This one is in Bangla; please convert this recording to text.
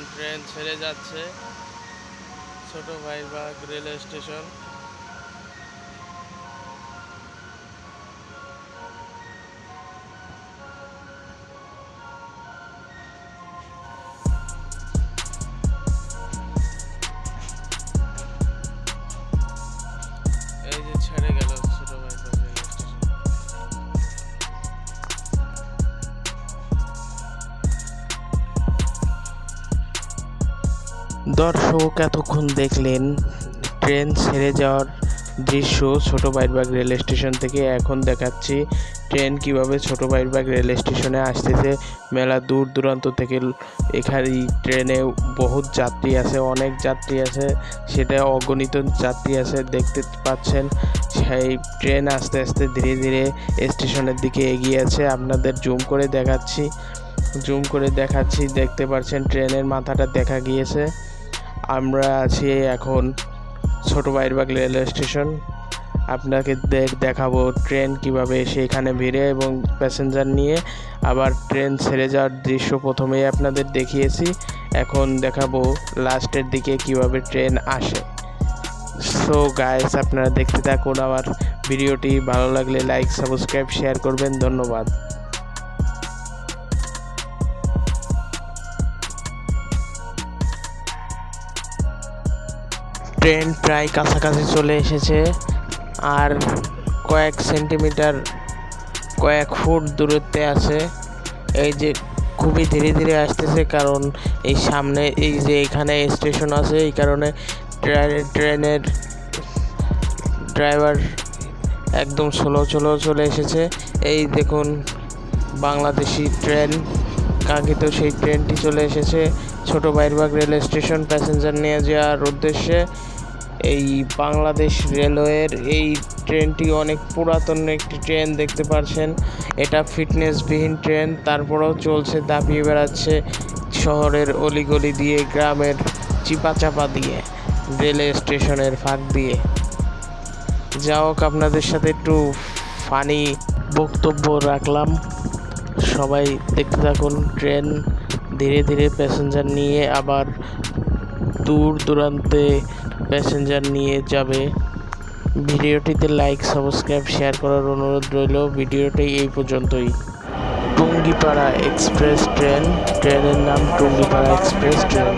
এখন ট্রেন ছেড়ে যাচ্ছে। ছোট ভাইবাগ রেলওয়ে স্টেশন। এই যে ছেড়ে দর্শক, এতক্ষণ দেখলেন ট্রেন ছেড়ে যাওয়ার দৃশ্য ছোট বাইরবাগ রেল স্টেশন থেকে। এখন দেখাচ্ছি ট্রেন কীভাবে ছোট বাইরবাগ রেল স্টেশনে আসতেছে। মেলা দূর দূরান্ত থেকে এখানে ট্রেনে বহুত যাত্রী আছে, অনেক যাত্রী আছে। সেটা অগণিত যাত্রী আছে, দেখতে পাচ্ছেন। সেই ট্রেন আস্তে আস্তে ধীরে ধীরে স্টেশনের দিকে এগিয়ে আছে। আপনাদের জুম করে দেখাচ্ছি, জুম করে দেখাচ্ছি। দেখতে পাচ্ছেন ট্রেনের মাথাটা দেখা গিয়েছে। আমরা আছি এখন ছোট বাইরবাগ রেলওয়ে স্টেশন আপনাকে দেখ দেখাবো ট্রেন কীভাবে এসে এখানে ভিড়ে এবং প্যাসেঞ্জার নিয়ে। আবার ট্রেন ছেড়ে যাওয়ার দৃশ্য প্রথমেই আপনাদের দেখিয়েছি। এখন দেখাবো লাস্টের দিকে কীভাবে ট্রেন আসে। সো গাইস আপনারা দেখতে থাকুন। আমার ভিডিওটি ভালো লাগলে লাইক সাবস্ক্রাইব শেয়ার করবেন। ধন্যবাদ। ট্রেন প্রায় কাছাকাছি চলে এসেছে। আর কয়েক সেন্টিমিটার কয়েক ফুট দূরত্বে আছে। এই যে খুবই ধীরে ধীরে আসতেছে কারণ এই সামনে, এই যে এখানে স্টেশন আছে, এই কারণে ট্রেন- ট্রেনের ড্রাইভার একদম স্লো স্লো চলে এসেছে। এই দেখুন বাংলাদেশি ট্রেন কাঙ্ক্ষিত সেই ট্রেনটি চলে এসেছে ছোট বাইরবাগ রেল স্টেশন প্যাসেঞ্জার নিয়ে যাওয়ার উদ্দেশ্যে। এই বাংলাদেশ রেলওয়ের এই ট্রেনটি অনেক পুরাতন একটি ট্রেন দেখতে পাচ্ছেন এটা ফিটনেসবিহীন ট্রেন, তারপরেও চলছে, দাপিয়ে বেড়াচ্ছে শহরের অলিগলি দিয়ে, গ্রামের চিপা চাপা দিয়ে রেলওয়ে স্টেশনের ফাঁক দিয়ে। যা হোক, আপনাদের সাথে একটু ফানি বক্তব্য রাখলাম। সবাই দেখতে থাকুন, ট্রেন ধীরে ধীরে প্যাসেঞ্জার নিয়ে আবার দূর দূরান্তে প্যাসেঞ্জার নিয়ে যাবে। ভিডিওটিতে লাইক সাবস্ক্রাইব শেয়ার করার অনুরোধ রইল। ভিডিওটি এই পর্যন্তই। টুঙ্গিপাড়া এক্সপ্রেস ট্রেন, ট্রেনের নাম টুঙ্গিপাড়া এক্সপ্রেস ট্রেন।